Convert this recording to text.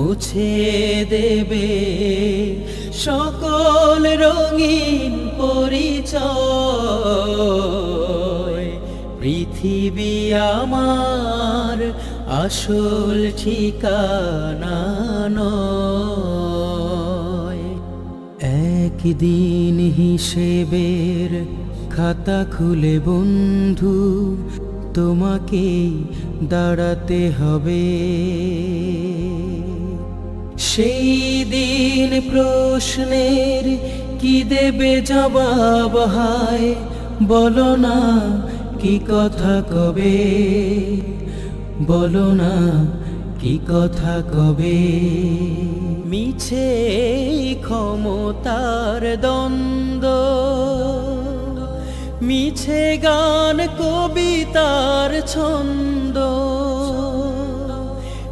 মুছে দেবে। সকল রঙিন পরিচয়। পৃথিবী আমার আসল ঠিকানা নয়। একদিন হিসেবের খাতা খুলে বন্ধু তোমাকে দাঁড়াতে হবে। সেই দিন প্রশ্নের কি দেবে জবাব হায়? বলো না, কি কথা কবে? বলো না, কি কথা কবে? মিছে ক্ষমতার দ্বন্দ্ব, মিছে গান কবিতার ছন্দ